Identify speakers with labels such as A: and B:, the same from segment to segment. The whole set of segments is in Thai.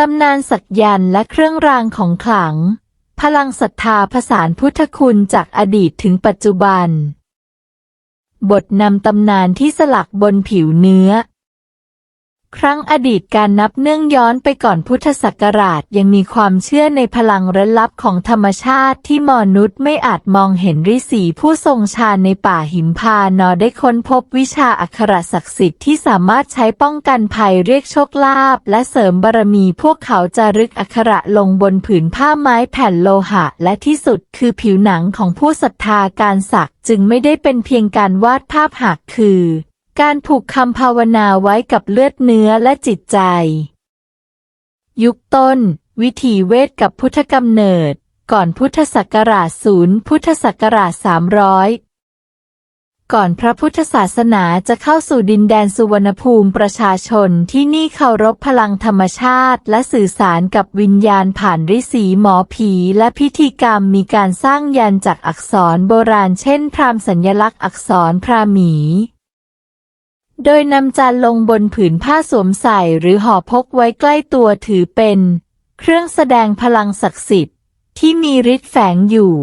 A: ตำนานสักยันและเครื่องรางของขลัง พลังศรัทธาผสานพุทธคุณจากอดีตถึงปัจจุบัน บทนำตำนานที่สลักบนผิวเนื้อ ครั้งอดีตการนับเนื่องย้อนไปก่อนพุทธศักราชยังมีความเชื่อในพลังร้นลับของธรรมชาติที่มนุษย์ไม่อาจมองเห็นฤาษีผู้ทรงฌานในป่าหิมพานต์ได้ค้นพบวิชาอักขรศักดิ์สิทธิ์ที่สามารถใช้ป้องกันภัยเรียกโชคลาภและเสริมบารมีพวกเขาจะรึกอักขระลงบนผืนผ้าไม้แผ่นโลหะ และที่สุดคือผิวหนังของผู้ศรัทธาการสักจึงไม่ได้เป็นเพียงการวาดภาพหักคือ การผูกคำภาวนาไว้กับเลือดเนื้อและจิตใจ ยุคต้น วิถีเวทกับพุทธกำเนิด ก่อนพุทธศักราชศูนย์พุทธศักราชสามร้อยก่อนพระพุทธศาสนาจะเข้าสู่ดินแดนสุวรรณภูมิประชาชนที่นี่เคารพพลังธรรมชาติ และสื่อสารกับวิญญาณผ่านฤาษีหมอผี และพิธีกรรมมีการสร้างยันจากอักษรโบราณเช่น พราหมณ์สัญลักษณ์อักษรพราหมี โดยนำจานลงบนผืนผ้าสวมใส่หรือห่อพกไว้ใกล้ตัวถือเป็น เครื่องแสดงพลังศักดิ์สิทธิ์ที่มีฤทธิ์แฝงอยู่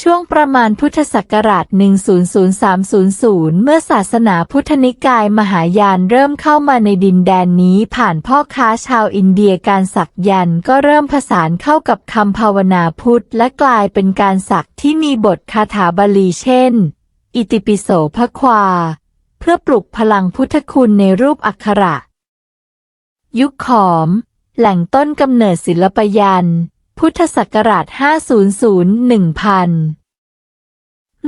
A: ช่วงประมาณพุทธศักราช 100300 เมื่อศาสนาพุทธนิกายมหายานเริ่มเข้ามาในดินแดนนี้ผ่านพ่อค้าชาวอินเดียการสักยันต์ก็เริ่มผสานเข้ากับคำภาวนาพุทธและกลายเป็นการสักที่มีบทคาถาบาลีเช่น อิติปิโสภควา เพื่อปลุกพลังพุทธคุณในรูปอักขระ ยุคขอม แหล่งต้นกำเนิดศิลปยันต์พุทธศักราช 500-1000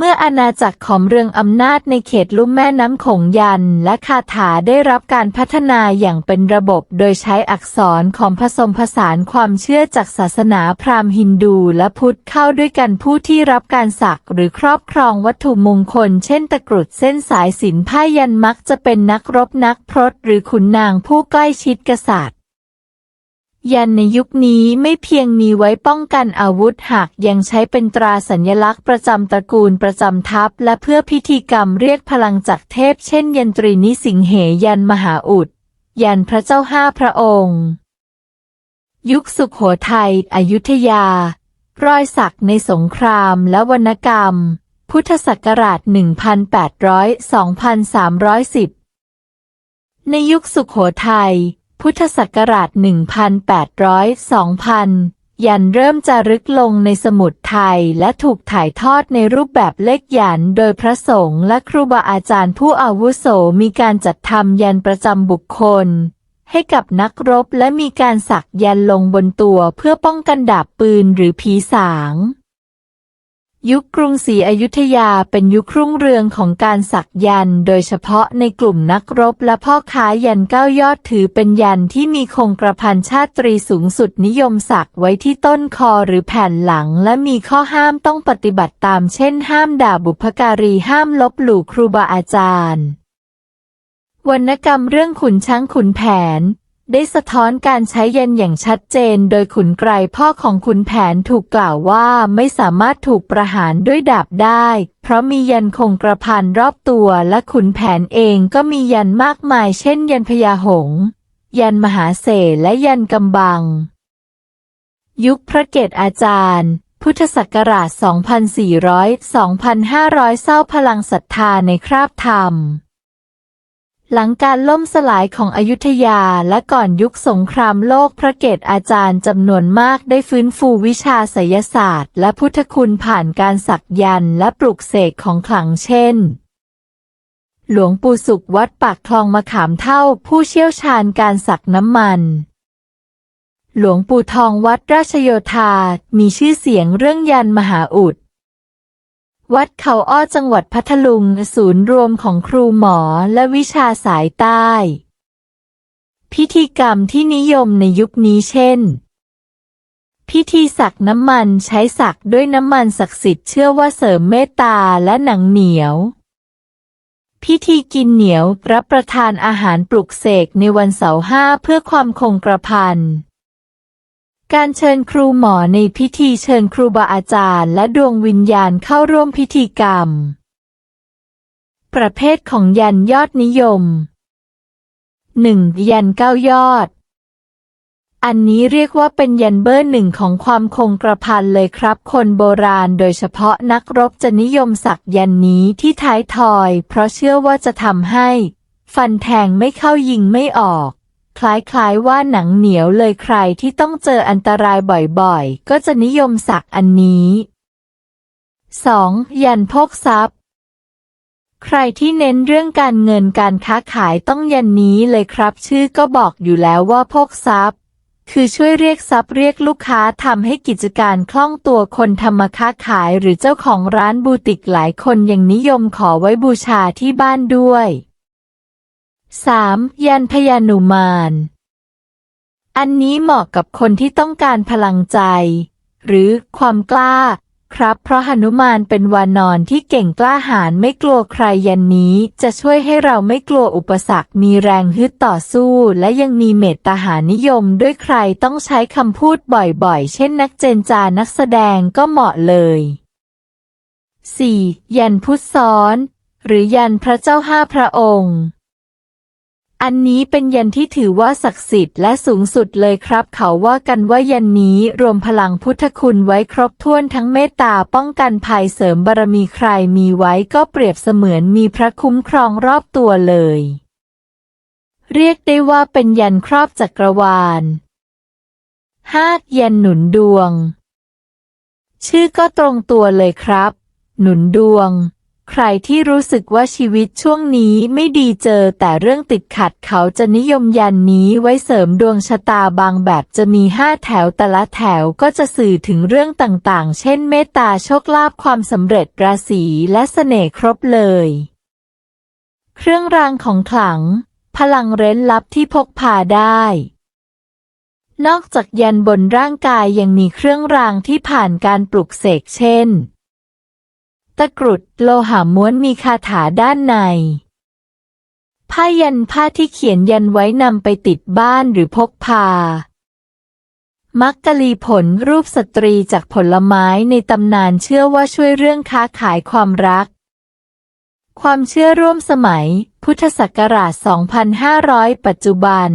A: เมื่ออาณาจักรของเรืองอำนาจในเขตลุ่มแม่น้ำโขงยันและคาถาได้รับการพัฒนาอย่างเป็นระบบ โดยใช้อักษรของผสมผสานความเชื่อจากศาสนาพราหมณ์ฮินดูและพุทธเข้าด้วยกันผู้ที่รับการสักหรือครอบครองวัตถุมงคล เช่นตะกรุดเส้นสายสินผ้ายันมักจะเป็นนักรบนักพรตหรือขุนนางผู้ใกล้ชิดกษัตริย์ ยันในยุคนี้ไม่เพียงมีไว้ป้องกันอาวุธหากยังใช้เป็นตราสัญลักษณ์ประจำตระกูลประจำทัพ และเพื่อพิธีกรรมเรียกพลังจากเทพเช่นยันตรีนิสิงเหยันมหาอุด ยันพระเจ้าห้าพระองค์ ยุคสุขโขทัยอยุธยา รอยสักในสงครามและวรรณกรรม พุทธศักราช 1800-2310 ในยุคสุขโขทัย พุทธศักราช 1800-2000 ยันเริ่มจารึกลงในสมุดไทยและถูกถ่ายทอดในรูปแบบเลขยันโดยพระสงฆ์และครูบาอาจารย์ผู้อาวุโสมีการจัดทำยันประจำบุคคล ให้กับนักรบและมีการสักยันลงบนตัวเพื่อป้องกันดาบปืนหรือผีสาง ยุคกรุงศรีอยุธยาเป็นยุครุ่งเรืองของการสักยัน โดยเฉพาะในกลุ่มนักรบและพ่อค้ายันเก้ายอดถือเป็นยันที่มีคงกระพันชาตรีสูงสุดนิยมสักไว้ที่ต้นคอหรือแผ่นหลัง และมีข้อห้ามต้องปฏิบัติตามเช่น ห้ามด่าบุพการีห้ามลบหลู่ครูบาอาจารย์วรรณกรรมเรื่องขุนช้างขุนแผน ได้สะท้อนการใช้ยันอย่างชัดเจน โดยขุนไกรพ่อของขุนแผนถูกกล่าวว่าไม่สามารถถูกประหารด้วยดาบได้ เพราะมียันคงกระพันรอบตัวและขุนแผนเองก็มียันมากมายเช่นยันพญาหงส์ยันมหาเสและยันกำบัง ยุคพระเกตอาจารย์พุทธศักราช 2400-2500 เศร้าพลังศรัทธาในคราบธรรม หลังการล่มสลายของอยุธยาและก่อนยุคสงครามโลกพระเกตอาจารย์จำนวนมากได้ฟื้นฟูวิชาไสยศาสตร์ และพุทธคุณผ่านการสักยันต์และปลุกเสกของขลังเช่น หลวงปู่สุขวัดปากคลองมะขามเท่าผู้เชี่ยวชาญการสักน้ำมัน หลวงปู่ทองวัดราชโยธา มีชื่อเสียงเรื่องยันมหาอุด วัดเขาอ้อจังหวัดพัทลุง ศูนย์รวมของครูหมอและวิชาสายใต้ พิธีกรรมที่นิยมในยุคนี้เช่น พิธีสักน้ำมันใช้สักด้วยน้ำมันศักดิ์สิทธิ์เชื่อว่าเสริมเมตตาและหนังเหนียว พิธีกินเหนียวรับประทานอาหารปลุกเสกในวันเสาร์ห้าเพื่อความคงกระพัน การเชิญครูหมอในพิธีเชิญครูบาอาจารย์และดวงวิญญาณเข้าร่วมพิธีกรรม ประเภทของยันยอดนิยม 1. ยันเก้ายอด อันนี้เรียกว่าเป็นยันเบอร์หนึ่งของความคงกระพันเลยครับ คนโบราณโดยเฉพาะนักรบจะนิยมสักยันนี้ที่ท้ายทอย เพราะเชื่อว่าจะทำให้ ฟันแทงไม่เข้ายิงไม่ออก คล้ายๆว่าหนังเหนียวเลยใครที่ต้องเจออันตรายบ่อยๆ ก็จะนิยมสักอันนี้ 2. ยันพกทรัพย์ ใครที่เน้นเรื่องการเงินการค้าขายต้องยันนี้เลยครับ ชื่อก็บอกอยู่แล้วว่าพกทรัพย์ คือช่วยเรียกทรัพย์เรียกลูกค้าทำให้กิจการคล่องตัวคนทำมาค้าขายหรือเจ้าของร้านบูติกหลายคนยังนิยมขอไว้บูชาที่บ้านด้วย 3. ยันพญานุมาน อันนี้เหมาะกับคนที่ต้องการพลังใจ หรือความกล้า ครับ เพราะหนุมานเป็นวานอนที่เก่งกล้าหาญไม่กลัวใครยันนี้จะช่วยให้เราไม่กลัวอุปสรรค มีแรงฮึดต่อสู้ และยังมีเมตตาหานิยมด้วยใครต้องใช้คำพูดบ่อยๆ เช่นนักเจนจานักแสดงก็เหมาะเลย 4. ยันพุทธซ้อน หรือยันพระเจ้าห้าพระองค์ อันนี้เป็นยันที่ถือว่าศักดิ์สิทธิ์และสูงสุดเลยครับ เขาว่ากันว่ายันนี้รวมพลังพุทธคุณไว้ครบถ้วนทั้งเมตตาป้องกันภัยเสริมบารมีใครมีไว้ก็เปรียบเสมือนมีพระคุ้มครองรอบตัวเลย เรียกได้ว่าเป็นยันครอบจักรวาล 5. ยันหนุนดวง ชื่อก็ตรงตัวเลยครับ หนุนดวง ใครที่รู้สึกว่าชีวิตช่วงนี้ไม่ดีเจอแต่เรื่องติดขัดเขาจะนิยมยันนี้ไว้เสริมดวงชะตาบางแบบจะมีห้าแถวแต่ละแถวก็จะสื่อถึงเรื่องต่างๆ เช่นเมตตาโชคลาภความสำเร็จราศีและเสน่ห์ครบเลย เครื่องรางของขลัง พลังเร้นลับที่พกพาได้นอกจากยันบนร่างกายยังมีเครื่องรางที่ผ่านการปลุกเสกเช่น ตะกรุดโลหะม้วนมีคาถาด้านใน ผ้ายันผ้าที่เขียนยันไว้นำไปติดบ้านหรือพกพา มักกะลีผลรูปสตรีจากผลไม้ในตำนานเชื่อว่าช่วยเรื่องค้าขายความรัก ความเชื่อร่วมสมัย พุทธศักราช 2500 ปัจจุบัน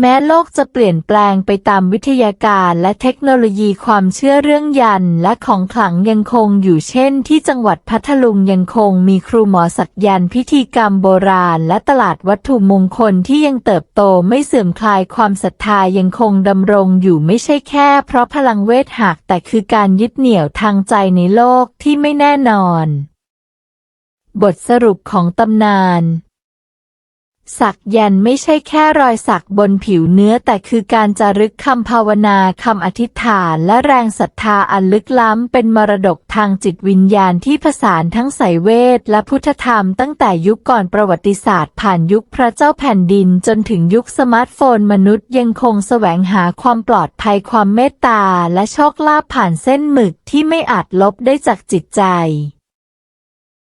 A: แม้โลกจะเปลี่ยนแปลงไปตามวิทยาการและเทคโนโลยีความเชื่อเรื่องยันและของขลังยังคงอยู่เช่นที่จังหวัดพัทลุงยังคงมีครูหมอสักยันพิธีกรรมโบราณและตลาดวัตถุมงคลที่ยังเติบโตไม่เสื่อมคลายความศรัทธายังคงดำรงอยู่ไม่ใช่แค่เพราะพลังเวทหักแต่คือการยึดเหนี่ยวทางใจในโลกที่ไม่แน่นอน บทสรุปของตำนาน สักยันไม่ใช่แค่รอยสักบนผิวเนื้อแต่คือการจารึกคำภาวนาคำอธิษฐานและแรงศรัทธาอันลึกล้ำ เป็นมรดกทางจิตวิญญาณที่ผสานทั้งไสยเวทและพุทธธรรมตั้งแต่ยุคก่อนประวัติศาสตร์ผ่านยุคพระเจ้าแผ่นดินจนถึงยุคสมาร์ทโฟนมนุษย์ยังคงแสวงหาความปลอดภัยความเมตตาและโชคลาภผ่านเส้นหมึกที่ไม่อาจลบได้จากจิตใจ